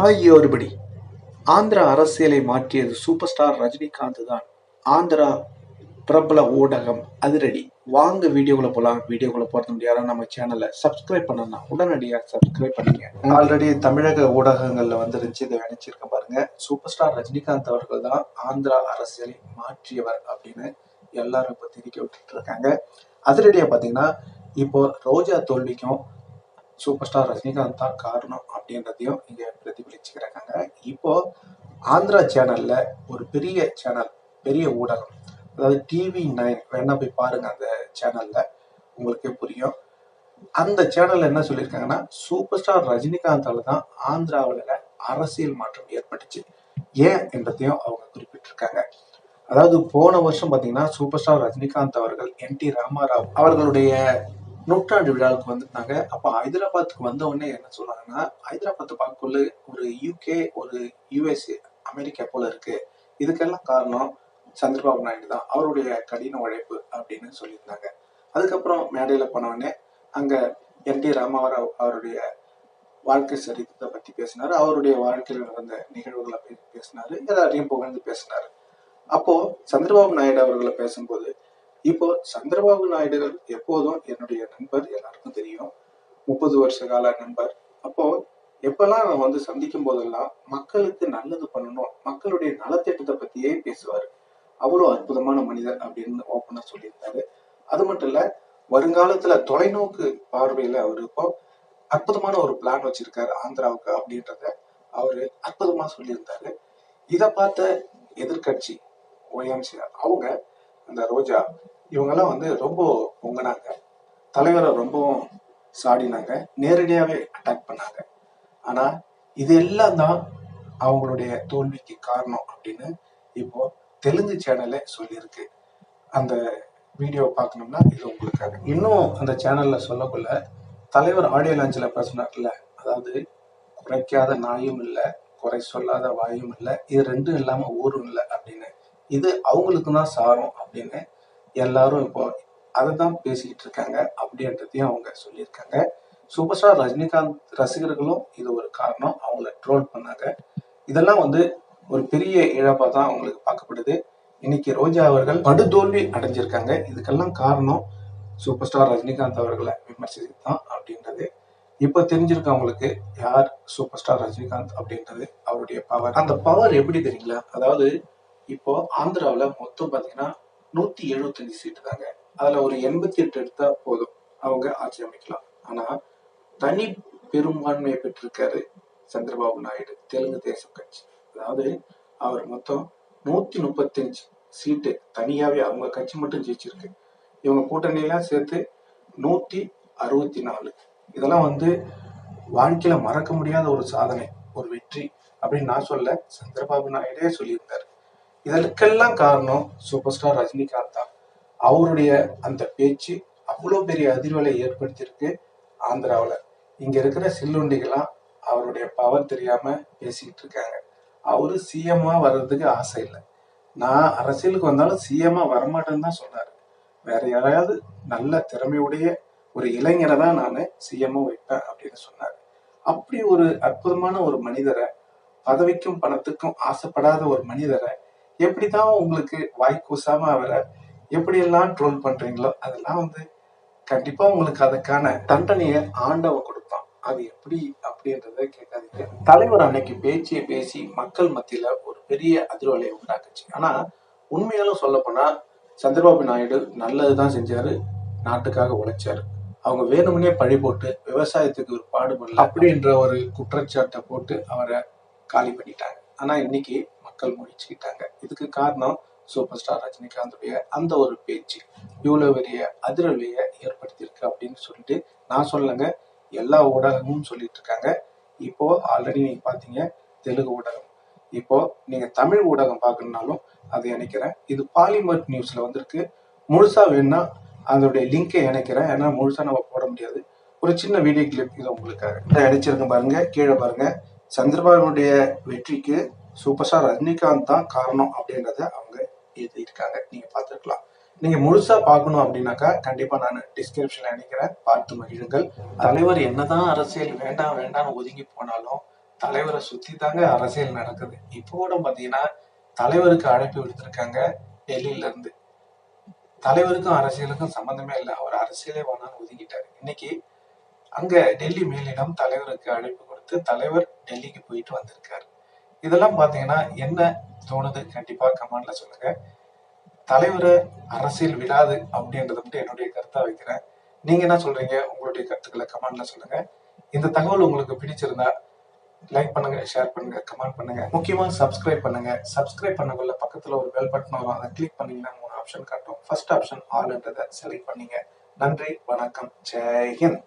ஆகியோருபடி ஒருபடி ஆந்திரா அரசியலை மாற்றியது சூப்பர் ஸ்டார் ரஜினிகாந்த் தான். ஆந்திரா பிரபல ஊடகம் அதிரடி. வாங்க வீடியோக்குள்ள போகலாம் வீடியோக்குள்ள போகிறது முடியாத நம்ம சேனலை சப்ஸ்கிரைப் பண்ணலாம் உடனடியாக சப்ஸ்கிரைப் பண்ணுங்க. ஆல்ரெடி தமிழக ஊடகங்களில் வந்துருந்துச்சு இதை நினைச்சிருக்க பாருங்க. சூப்பர் ஸ்டார் ரஜினிகாந்த் அவர்கள் தான் ஆந்திரா அரசியலை மாற்றியவர் அப்படின்னு எல்லாரும் இப்போ திரிக்க விட்டுட்டு இருக்காங்க. அதிரடியாக பார்த்தீங்கன்னா இப்போ ரோஜா தோல்விக்கும் சூப்பர் ஸ்டார் ரஜினிகாந்த் தான் காரணம் அப்படின்றதையும் இங்க பிரதிபலிச்சுக்கிறாங்க. இப்போ ஆந்திரா சேனல்ல ஒரு பெரிய சேனல் பெரிய ஊடகம் அதாவது டிவி நைன் வேணா போய் பாருங்க அந்த சேனல்ல உங்களுக்கே புரியும். அந்த சேனல்ல என்ன சொல்லியிருக்காங்கன்னா சூப்பர் ஸ்டார் ரஜினிகாந்தால தான் ஆந்திராவில் அரசியல் மாற்றம் ஏற்பட்டுச்சு. ஏன் என்றதையும் அவங்க குறிப்பிட்டிருக்காங்க. அதாவது போன வருஷம் பாத்தீங்கன்னா சூப்பர் ஸ்டார் ரஜினிகாந்த் அவர்கள் என் டி ராமாராவ் அவர்களுடைய நூற்றாண்டு விழாவுக்கு வந்திருந்தாங்க அப்ப ஹைதராபாத்துக்கு வந்த உடனே என்ன சொல்றாங்கன்னா ஹைதராபாத் பார்க்கக்குள்ள ஒரு யூகே ஒரு யுஎஸ்ஏ அமெரிக்கா போல இருக்கு. இதுக்கெல்லாம் காரணம் சந்திரபாபு நாயுடு தான். அவருடைய கடின உழைப்பு அப்படின்னு சொல்லியிருந்தாங்க. அதுக்கப்புறம் மேடையில போனவுடனே அங்க என். டி. ராமாராவ் அவருடைய வாழ்க்கை சரித்திரத்தை பத்தி பேசினாரு. அவருடைய வாழ்க்கையில் நடந்த நிகழ்வுகளை பற்றி பேசினாரு. எல்லாரையும் புகழ்ந்து பேசினாரு. அப்போ சந்திரபாபு நாயுடு அவர்களை பேசும்போது இப்போ சந்திரபாபு நாயுடுகள் எப்போதும் என்னுடைய நண்பர் எல்லாருக்கும் தெரியும். முப்பது வருஷ கால நண்பர். அப்போ எப்பெல்லாம் நான் வந்து சந்திக்கும் போதெல்லாம் மக்களுக்கு நல்லது பண்ணணும் மக்களுடைய நலத்திட்டத்தை பத்தியே பேசுவார். அவ்வளோ அற்புதமான மனிதர் அப்படின்னு ஓப்பனா சொல்லியிருந்தாரு. அது மட்டும் இல்ல வருங்காலத்துல தொலைநோக்கு பார்வையில அவர் இப்போ அற்புதமான ஒரு பிளான் வச்சிருக்காரு ஆந்திராவுக்கு அப்படின்றத அவரு அற்புதமா சொல்லியிருந்தாரு. இதை பார்த்த எதிர்கட்சி ஒய்எம்சிஆர் அவங்க அந்த ரோஜா இவங்கெல்லாம் வந்து ரொம்ப பொங்கினாங்க. தலைவரை ரொம்பவும் சாடினாங்க. நேரடியாகவே அட்டாக் பண்ணாங்க. ஆனால் இது எல்லாம் தான் அவங்களுடைய தோல்விக்கு காரணம் அப்படின்னு இப்போ தெலுங்கு சேனலே சொல்லியிருக்கு. அந்த வீடியோ பார்க்கணும்னா இது உங்களுக்காக. இன்னும் அந்த சேனலில் சொல்லக்குள்ள தலைவர் ஆடியோ லான்ச்சில் பேசினார்ல அதாவது குறைக்காத நாயும் இல்லை குறை சொல்லாத வாயும் இல்லை இது ரெண்டும் இல்லாமல் ஊரும் இல்லை அப்படின்னு. இது அவங்களுக்கு தான் சாரும் அப்படின்னு எல்லாரும் இப்போ அதை தான் பேசிக்கிட்டு இருக்காங்க. அப்படின்றதையும் அவங்க சொல்லியிருக்காங்க. சூப்பர் ஸ்டார் ரஜினிகாந்த் ரசிகர்களும் இது ஒரு காரணம். அவங்கள ட்ரோல் பண்ணாங்க. இதெல்லாம் வந்து ஒரு பெரிய இழப்பாக தான் அவங்களுக்கு பார்க்கப்படுது. இன்னைக்கு ரோஜா அவர்கள் படுதோல்வி அடைஞ்சிருக்காங்க. இதுக்கெல்லாம் காரணம் சூப்பர் ஸ்டார் ரஜினிகாந்த் அவர்களை விமர்சித்து தான் அப்படின்றது. இப்போ தெரிஞ்சிருக்கு அவங்களுக்கு யார் சூப்பர் ஸ்டார் ரஜினிகாந்த் அப்படின்றது அவருடைய பவர் அந்த பவர் எப்படி தெரியுங்களா? அதாவது இப்போ ஆந்திராவில் மொத்தம் பார்த்தீங்கன்னா நூத்தி எழுபத்தஞ்சு சீட்டு தாங்க அதுல ஒரு எண்பத்தி எட்டு எடுத்தா போதும். அவங்க ஆட்சி அமைக்கலாம். ஆனா தனி பெரும்பான்மையை பெற்றிருக்காரு சந்திரபாபு நாயுடு தெலுங்கு தேசம் கட்சி. அதாவது அவர் மொத்தம் நூத்தி முப்பத்தஞ்சு சீட்டு தனியாவே அவங்க கட்சி மட்டும் ஜெயிச்சிருக்கு. இவங்க கூட்டணியெல்லாம் சேர்த்து நூத்தி அறுபத்தி நாலு. இதெல்லாம் வந்து வாழ்க்கையில மறக்க முடியாத ஒரு சாதனை ஒரு வெற்றி அப்படின்னு நான் சொல்ல சந்திரபாபு நாயுடே சொல்லியிருந்தாரு. இதற்கெல்லாம் காரணம் சூப்பர் ஸ்டார் ரஜினிகாந்த் தான். அவருடைய அந்த பேச்சு அவ்வளோ பெரிய அதிர்வலை ஏற்படுத்தியிருக்கு ஆந்திராவில். இங்க இருக்கிற சில்லுண்டிகளாம் அவருடைய பவர் தெரியாம பேசிக்கிட்டு இருக்காங்க. அவரு சிஎம்மா வர்றதுக்கு ஆசை இல்லை. நான் அரசியலுக்கு வந்தாலும் சிஎம்மா வரமாட்டேன்னு தான் சொன்னாரு வேற யாராவது நல்ல திறமையுடைய ஒரு இளைஞரை தான் நான் சிஎம்ஓ வைப்பேன் அப்படின்னு சொன்னாரு. அப்படி ஒரு அற்புதமான ஒரு மனிதரை பதவிக்கும் பணத்துக்கும் ஆசைப்படாத ஒரு மனிதரை எப்படிதான் உங்களுக்கு வாய் கூசாம அவரை எப்படியெல்லாம் ட்ரோல் பண்றீங்களோ அதெல்லாம் வந்து கண்டிப்பா உங்களுக்கு அதுக்கான தண்டனையை ஆண்டவன் கொடுப்பான். அது எப்படி அப்படின்றத கேட்காதீங்க. தலைவர் அன்னைக்கு பேச்சியை பேசி மக்கள் மத்தியில ஒரு பெரிய அதிர்வலையை உண்டாக்குச்சு. ஆனா உண்மையாலும் சொல்ல போனா சந்திரபாபு நாயுடு நல்லதுதான் செஞ்சாரு நாட்டுக்காக உழைச்சாரு. அவங்க வேணும்னே பழி போட்டு விவசாயத்துக்கு ஒரு பாடுபடல அப்படின்ற ஒரு குற்றச்சாட்டை போட்டு அவரை காலி பண்ணிட்டாங்க. ஆனா இன்னைக்கு மக்கள் முடிச்சுக்கிட்டாங்க இதுக்கு காரணம் சூப்பர் ஸ்டார் ரஜினிகாந்துடைய அந்த ஒரு பேச்சு. இவ்வளோ பெரிய அதிர்வலையை ஏற்படுத்தியிருக்கு அப்படின்னு சொல்லிட்டு நான் சொல்லலைங்க. எல்லா ஊடகமும் சொல்லிட்டு இருக்காங்க. இப்போ ஆல்ரெடி நீங்க பாத்தீங்க தெலுங்கு ஊடகம். இப்போ நீங்க தமிழ் ஊடகம் பார்க்கணும்னாலும் அதை இணைக்கிறேன். இது பாலிமர் நியூஸ்ல வந்திருக்கு. முழுசா வேணும்னா அதோடைய லிங்கை இணைக்கிறேன். ஏன்னா முழுசா நம்ம போட முடியாது. ஒரு சின்ன வீடியோ கிளிப் இது உங்களுக்காக. இதை இணைச்சிருக்கேன் பாருங்க. கீழே பாருங்க. சந்திரபாபுடைய வெற்றிக்கு சூப்பர் ஸ்டார் ரஜினிகாந்த் தான் காரணம் அப்படின்றத அவங்க எழுதியிருக்காங்க. நீங்க பார்த்துருக்கலாம். நீங்க முழுசா பார்க்கணும் அப்படின்னாக்கா கண்டிப்பா நான் டிஸ்கிரிப்ஷன்ல நினைக்கிறேன். பார்த்து மகிழுங்கள். தலைவர் என்னதான் அரசியல் வேண்டாம் வேண்டாம்னு ஒதுங்கி போனாலும் தலைவரை சுத்தி தாங்க அரசியல் நடக்குது. இப்போ கூட பாத்தீங்கன்னா தலைவருக்கு அழைப்பு விடுத்திருக்காங்க டெல்லியில இருந்து. தலைவருக்கும் அரசியலுக்கும் சம்பந்தமே இல்லை. அவர் அரசியலே வேணாம்னு ஒதுங்கிட்டாரு. இன்னைக்கு அங்க டெல்லி மேலிடம் தலைவருக்கு அழைப்பு கொடுத்து தலைவர் டெல்லிக்கு போயிட்டு வந்திருக்காரு. இதெல்லாம் பாத்தீங்கன்னா என்ன தோணுது? கண்டிப்பா கமெண்ட்ல சொல்லுங்க. தலைவரை அரசியல் விடாது அப்படின்றத மட்டும் என்னுடைய கருத்தா வைக்கிறேன். நீங்க என்ன சொல்றீங்க? உங்களுடைய கருத்துக்களை கமெண்ட்ல சொல்லுங்க. இந்த தகவல் உங்களுக்கு பிடிச்சிருந்தா லைக் பண்ணுங்க ஷேர் பண்ணுங்க கமெண்ட் பண்ணுங்க. முக்கியமா சப்ஸ்கிரைப் பண்ணுங்க. சப்ஸ்கிரைப் பண்ணக்குள்ள பக்கத்துல ஒரு பெல் பட்டன் வரும். அதை கிளிக் பண்ணீங்கன்னா மூணு ஆப்ஷன் காட்டும். ஃபர்ஸ்ட் ஆப்ஷன் ஆல்ன்றதை செலக்ட் பண்ணீங்க. நன்றி வணக்கம். ஜெய்ஹிந்த்